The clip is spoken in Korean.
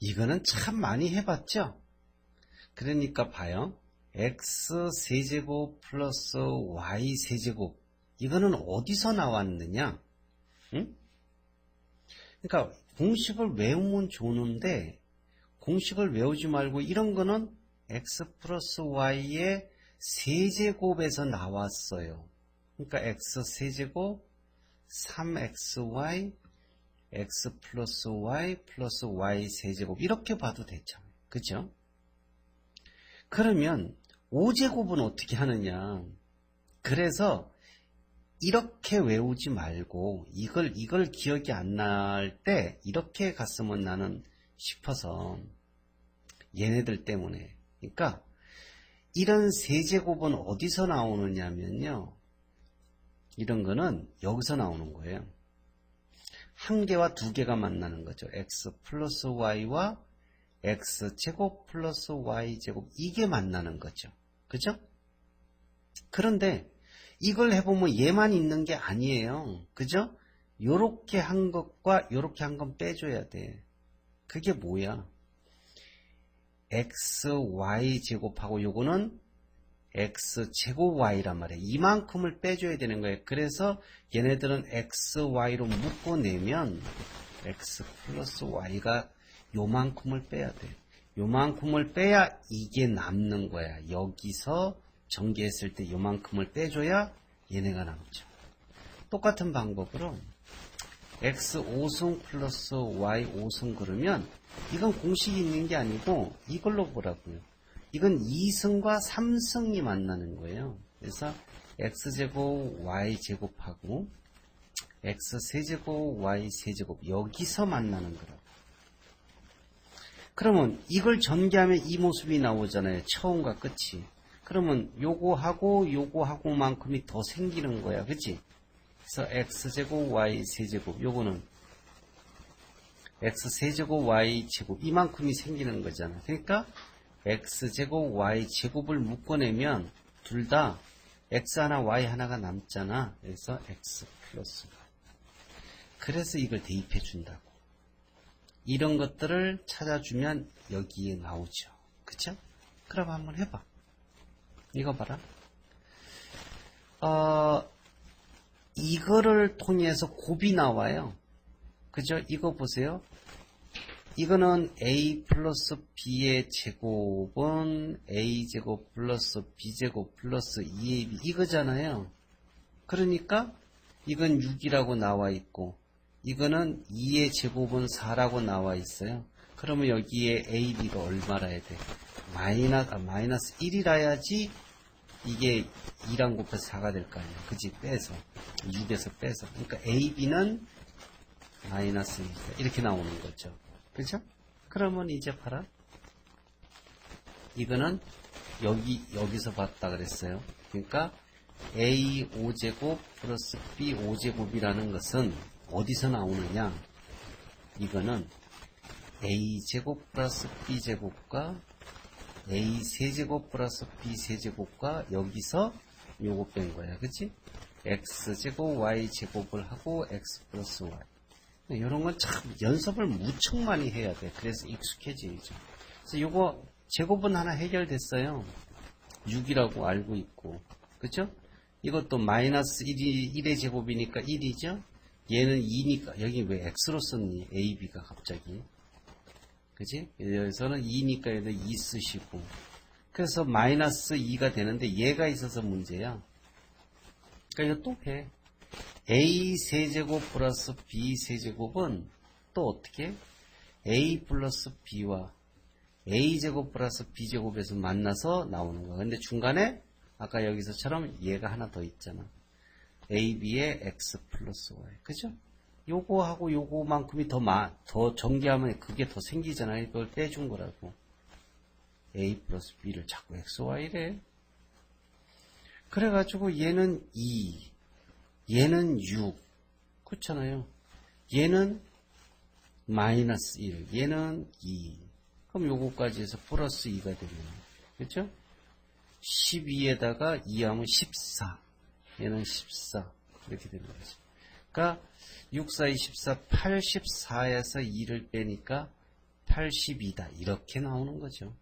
이거는 참 많이 해봤죠? 그러니까 봐요. x 세제곱 플러스 y 세제곱 이거는 어디서 나왔느냐? 응? 그러니까 공식을 외우면 좋은데 공식을 외우지 말고 이런 거는 x 플러스 y의 세제곱에서 나왔어요. 그러니까 x 세제곱 3xy x 플러스 y 플러스 y 세제곱 이렇게 봐도 되죠. 그죠? 그러면 5제곱은 어떻게 하느냐? 그래서 이렇게 외우지 말고 이걸 이걸 기억이 안 날 때 이렇게 갔으면 나는 싶어서 얘네들 때문에 그러니까 이런 세제곱은 어디서 나오느냐면요 이런 거는 여기서 나오는 거예요 한 개와 두 개가 만나는 거죠 x 플러스 y와 x 제곱 플러스 y 제곱 이게 만나는 거죠 그죠? 그런데 이걸 해보면 얘만 있는 게 아니에요. 그죠? 요렇게 한 것과 요렇게 한 건 빼줘야 돼. 그게 뭐야? x, y 제곱하고 요거는 x 제곱 y란 말이에요. 이만큼을 빼줘야 되는 거예요. 그래서 얘네들은 x, y로 묶어내면 x 플러스 y가 요만큼을 빼야 돼. 요만큼을 빼야 이게 남는 거야. 여기서 전개했을 때 요만큼을 빼줘야 얘네가 남죠. 똑같은 방법으로 x 5승 플러스 y 5승 그러면 이건 공식이 있는 게 아니고 이걸로 보라고요. 이건 2승과 3승이 만나는 거예요. 그래서 x제곱 y제곱하고 x세제곱 y세제곱 여기서 만나는 거라고. 그러면 이걸 전개하면 이 모습이 나오잖아요. 처음과 끝이. 그러면 요거하고 요거하고만큼이 더 생기는 거야. 그치? 그래서 x제곱 y세제곱 요거는 x세제곱 y제곱 이만큼이 생기는 거잖아. 그러니까 x제곱 y제곱을 묶어내면 둘 다 x 하나 y 하나가 남잖아. 그래서 x 플러스 y. 그래서 이걸 대입해 준다고. 이런 것들을 찾아주면 여기에 나오죠. 그쵸? 그럼 한번 해봐. 이거 봐라. 어, 이거를 통해서 곱이 나와요. 그죠? 이거 보세요. 이거는 a 플러스 b의 제곱은 a제곱 플러스 b제곱 플러스 2ab 이거잖아요. 그러니까 이건 6이라고 나와 있고 이거는 2의 제곱은 4라고 나와 있어요. 그러면 여기에 ab가 얼마라야 돼? 마이너스, 아, 마이너스 1이라야지 이게 2랑 곱해서 4가 될 거 아니야. 그지? 빼서. 6에서 빼서. 그러니까 ab는 마이너스 1 이렇게 나오는 거죠. 그죠? 그러면 이제 봐라. 이거는 여기, 여기서 봤다 그랬어요. 그러니까 a 5제곱 플러스 b 5제곱이라는 것은 어디서 나오느냐? 이거는 a제곱 플러스 b제곱과 a 세제곱 플러스 b 세제곱과 여기서 요거 뺀 거야. 그치? x제곱 y제곱을 하고 x 플러스 y 이런 건 참 연습을 무척 많이 해야 돼. 그래서 익숙해지죠. 그래서 요거 제곱은 하나 해결됐어요. 6이라고 알고 있고. 그쵸? 이것도 마이너스 1이 1의 제곱이니까 1이죠? 얘는 2니까 여기 왜 x로 썼니? a, b가 갑자기. 그지? 여기서는 2니까 여기다 2 쓰시고. 그래서 마이너스 2가 되는데 얘가 있어서 문제야. 그러니까 이거 또 해. A 세제곱 플러스 b 세제곱은 또 어떻게? a 플러스 b와 a 제곱 플러스 b 제곱에서 만나서 나오는 거야. 근데 중간에 아까 여기서처럼 얘가 하나 더 있잖아. ab의 x 플러스 y. 그죠? 요거하고 요거만큼이 더 마, 더 전개하면 그게 더 생기잖아요. 이걸 빼준 거라고. a 플러스 b를 자꾸 x, y래. 그래가지고 얘는 2, 얘는 6. 그렇잖아요. 얘는 마이너스 1, 얘는 2. 그럼 요거까지 해서 플러스 2가 되면 그렇죠? 12에다가 2하면 14. 얘는 14. 이렇게 되는 거죠. 그러니까 6, 4, 24, 84에서 2를 빼니까 82다. 이렇게 나오는 거죠.